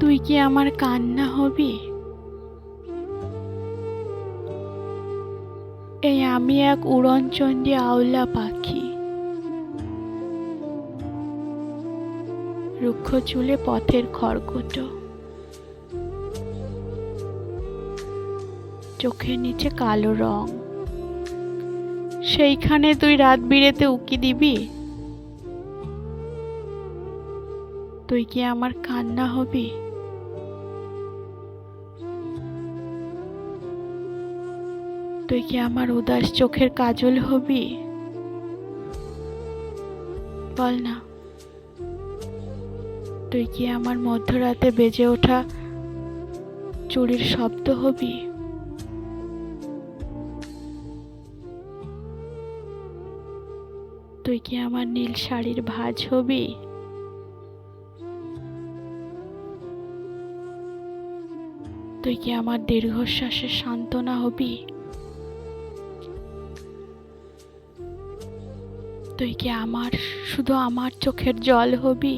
তুই কি আমার কান্না হবি? এই আমি এক উড়নচণ্ডী আওলা পাখি। রুক্ষ চুলে পথের খড়কুটো। চোখের নিচে কালো রং। সেইখানে তুই রাত বিরেতে উকি দিবি? তুই কি আমার কান্না হবি? তুই কি আমার উদাস চোখের কাজল হবি? বল না। তুই কি আমার মধ্যরাতে বেজে ওঠা চুরির শব্দ হবি? তুই কি আমার নীল শাড়ির ভাঁজ হবি? তুই কি আমার দীর্ঘশ্বাসের সান্ত্বনা হবি? তুই কি আমার শুধু আমার চোখের জল হবি?